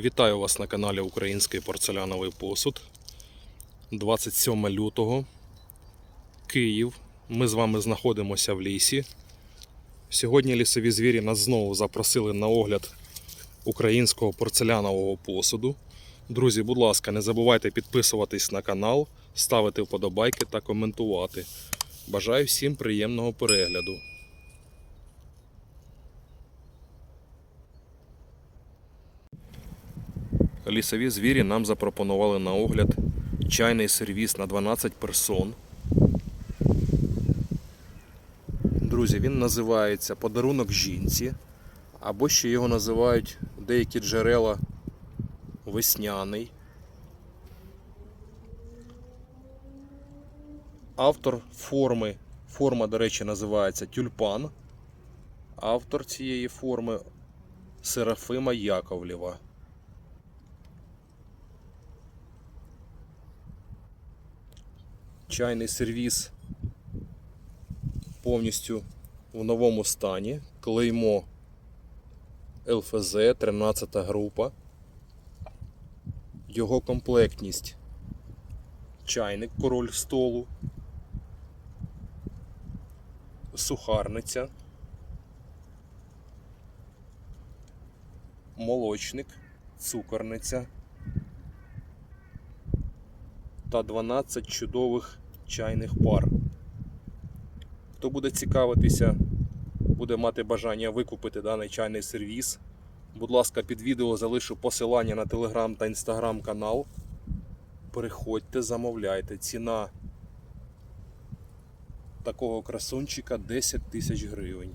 Вітаю вас на каналі Український порцеляновий посуд. 27 лютого, Київ. Ми з вами знаходимося в лісі. Сьогодні лісові звірі нас знову запросили на огляд українського порцелянового посуду. Друзі, будь ласка, не забувайте підписуватись на канал, ставити вподобайки та коментувати. Бажаю всім приємного перегляду. Лісові звірі нам запропонували на огляд чайний сервіс на 12 персон. Друзі, він називається Подарунок жінці. Або ще його називають деякі джерела весняний. Автор форми, форма, до речі, називається тюльпан. Автор цієї форми Серафима Яковлєва. Чайний сервіс повністю в новому стані. Клеймо ЛФЗ 13 група. Його комплектність чайник король столу, сухарниця, молочник, цукорниця та 12 чудових чайних пар. Хто буде цікавитися, буде мати бажання викупити даний чайний сервіс. Будь ласка, під відео залишу посилання на телеграм та інстаграм канал. Переходьте, замовляйте. Ціна такого красунчика 10 тисяч гривень.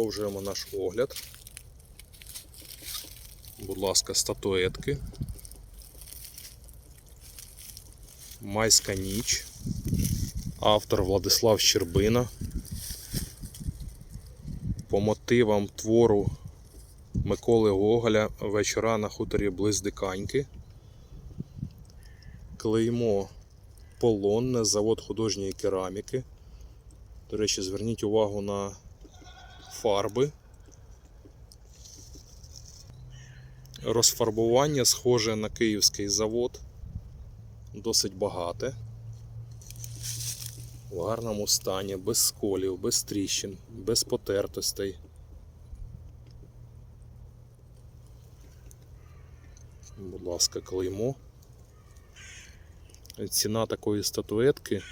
Продовжуємо наш огляд. Будь ласка, статуетки. Майська ніч. Автор Владислав Щербина. По мотивам твору Миколи Гоголя вечора на хуторі близ Диканьки. Клеймо Полонне, завод художньої кераміки. До речі, зверніть увагу на фарби. Розфарбування схоже на київський завод, досить багате. В гарному стані, без сколів, без тріщин, без потертостей. Будь ласка, клеймо. Ціна такої статуетки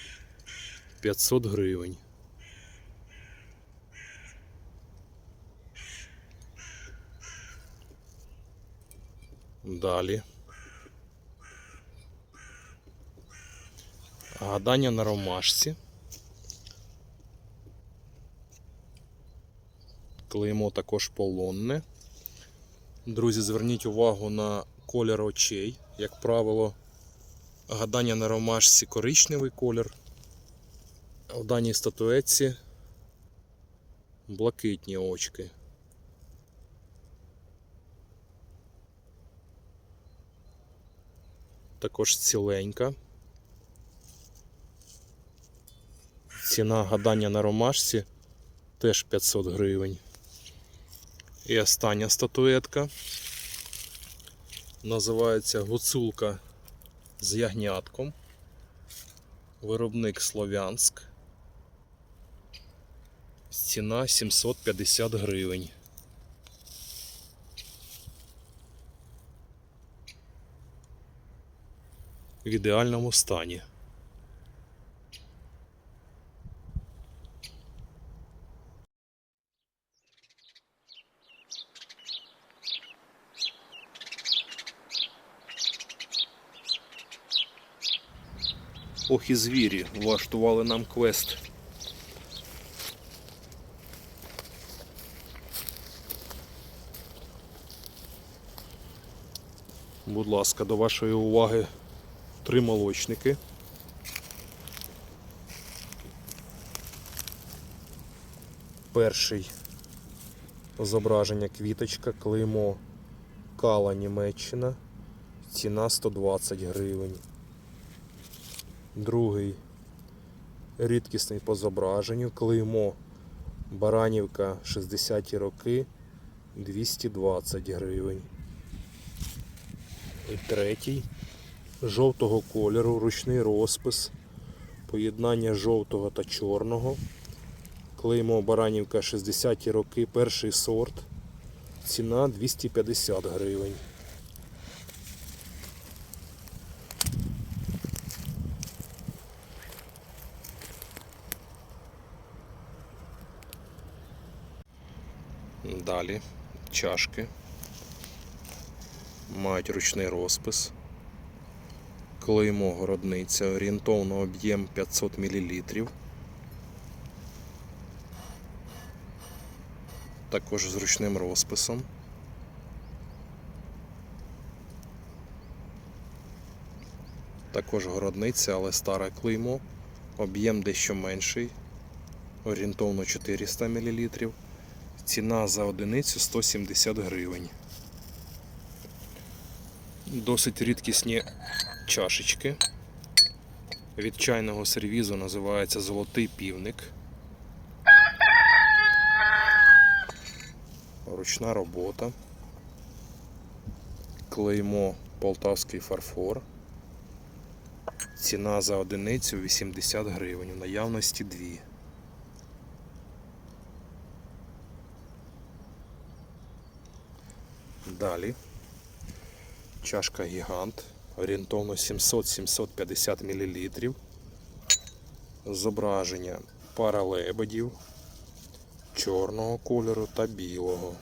500 гривень. Далі. Гадання на ромашці. Клеймо також полонне. Друзі, зверніть увагу на колір очей. Як правило, гадання на ромашці коричневий колір. В даній статуетці блакитні очки. Також ціленька. Ціна гадання на ромашці теж 500 гривень. І остання статуетка. Називається гуцулка з ягнятком. Виробник Слов'янськ. Ціна 750 гривень. В ідеальному стані. Ох і звірі влаштували нам квест. Будь ласка, до вашої уваги три молочники. Перший зображення квіточка, клеймо Кала Німеччина, ціна 120 гривень. Другий рідкісний по зображенню. Клеймо Баранівка 60-ті роки 220 гривень. І третій жовтого кольору, ручний розпис, поєднання жовтого та чорного. Клеймо Баранівка 60-ті роки, перший сорт. Ціна 250 гривень. Далі чашки. Мають ручний розпис. Клеймо городниця, орієнтовно об'єм 500 мл. Також з ручним розписом. Також городниця, але старе клеймо. Об'єм дещо менший. Орієнтовно 400 мл. Ціна за одиницю 170 гривень. Досить рідкісні чашечки. Від чайного сервізу називається Золотий півник. Ручна робота. Клеймо Полтавський фарфор. Ціна за одиницю 80 гривень. В наявності дві. Далі. Чашка гігант. Орієнтовно 700-750 мл. Зображення пара лебедів чорного кольору та білого.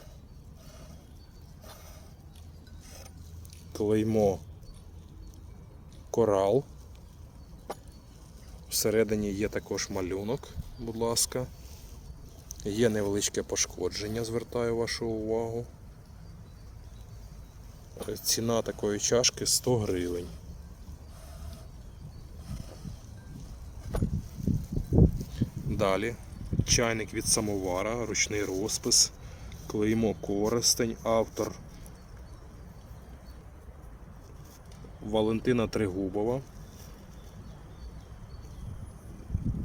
Клеймо корал. Всередині є також малюнок, будь ласка. Є невеличке пошкодження, звертаю вашу увагу. Ціна такої чашки 100 гривень. Далі чайник від самовара, ручний розпис, клеймо користень, автор Валентина Тригубова.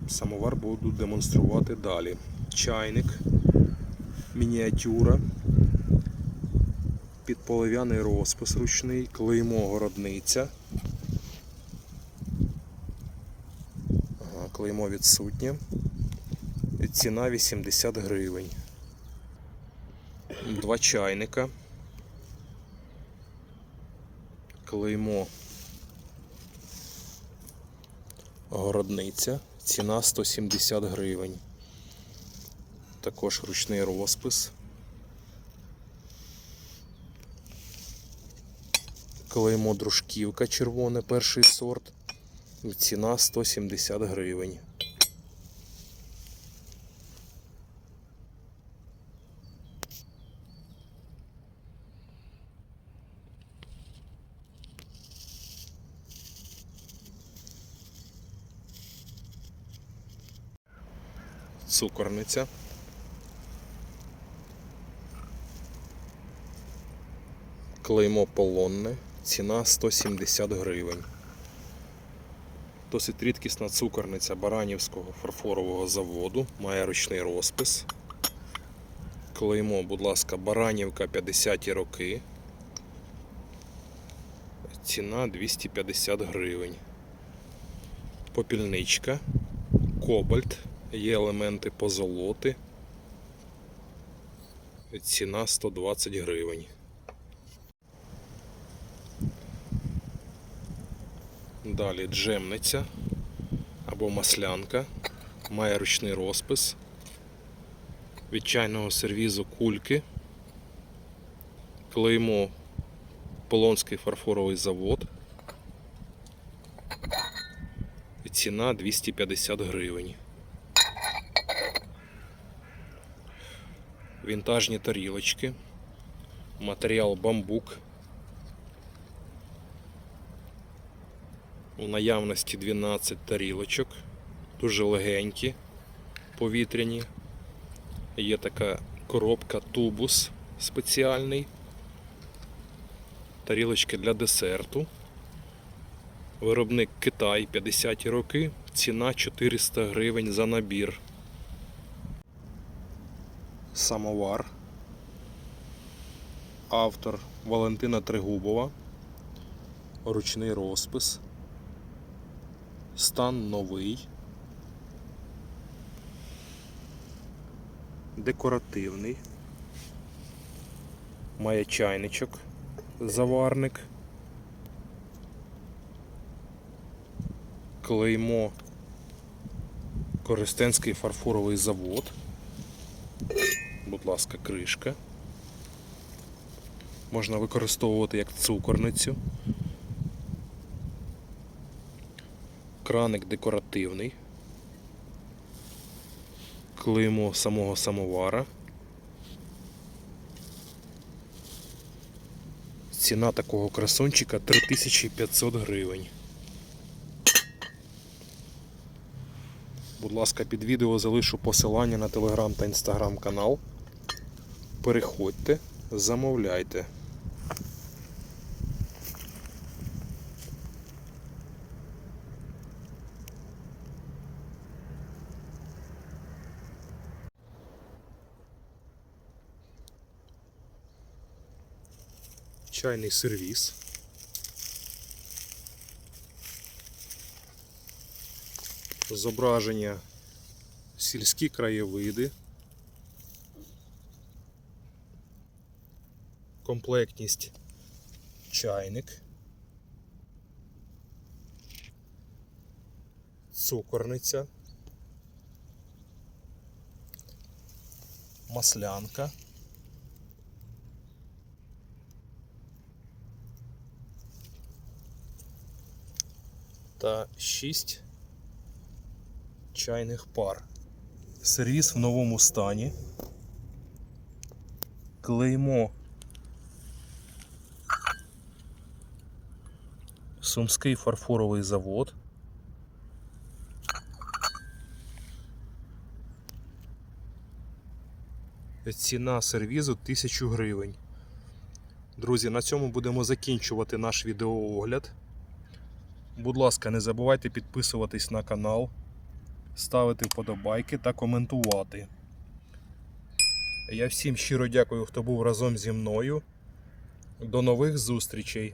Самовар буду демонструвати далі. Чайник, мініатюра, підполив'яний розпис ручний, клеймо городниця. Ага, клеймо відсутнє. Ціна 80 гривень. Два чайника. Клеймо городниця. Ціна 170 гривень. Також ручний розпис. Клеймо дружківка червоне, перший сорт. Ціна 170 гривень. Цукорниця. Клеймо полонне. Ціна 170 гривень. Досить рідкісна цукорниця Баранівського фарфорового заводу. Має ручний розпис. Клеймо, будь ласка, Баранівка 50-ті роки. Ціна 250 гривень. Попільничка, кобальт, є елементи позолоти. Ціна 120 гривень. Далі джемниця або маслянка. Має ручний розпис. Від чайного сервізу кульки. Клеймо Полонський фарфоровий завод. І ціна 250 гривень. Вінтажні тарілочки. Матеріал бамбук. У наявності 12 тарілочок, дуже легенькі, повітряні. Є така коробка тубус спеціальний. Тарілочки для десерту. Виробник Китай 50-ті роки. Ціна 400 гривень за набір. Самовар. Автор Валентина Тригубова. Ручний розпис. Стан новий. Декоративний. Має чайничок, заварник. Клеймо Користенський фарфоровий завод. Будь ласка, кришка. Можна використовувати як цукорницю. Краник декоративний. Клеймо самого самовара. Ціна такого красунчика 3500 гривень. Будь ласка, під відео залишу посилання на телеграм та інстаграм канал. Переходьте, замовляйте. Чайний сервіс. Зображення сільські краєвиди. Комплектність чайник. Цукорниця. Маслянка. Та 6 чайних пар. Сервіс в новому стані. Клеймо. Сумський фарфоровий завод. Ціна сервізу 1000 гривень. Друзі, на цьому будемо закінчувати наш відеоогляд. Будь ласка, не забувайте підписуватись на канал, ставити вподобайки та коментувати. Я всім щиро дякую, хто був разом зі мною. До нових зустрічей!